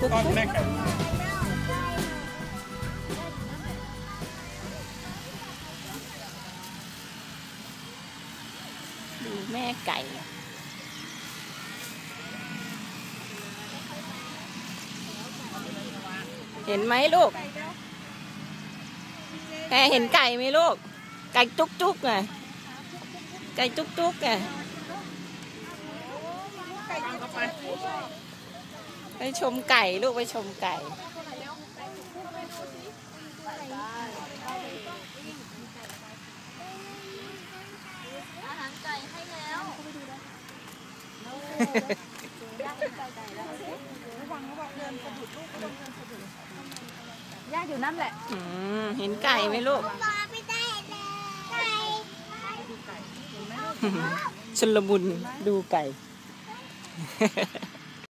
กุ๊กกุ๊กดูแม่ไก่เห็นไหมลูกแกเห็นไก่ไหมลูก ไก่จุกจุกไงไก่จุกจุกไง ไปชมไก่ลูกไปชมไก่ อาหารไก่ให้แล้วย่าอยู่นั่นแหละ อืมเห็นไก่ไหมลูก ปลาไม่ได้แล้วไก่ชลมุนดูไก่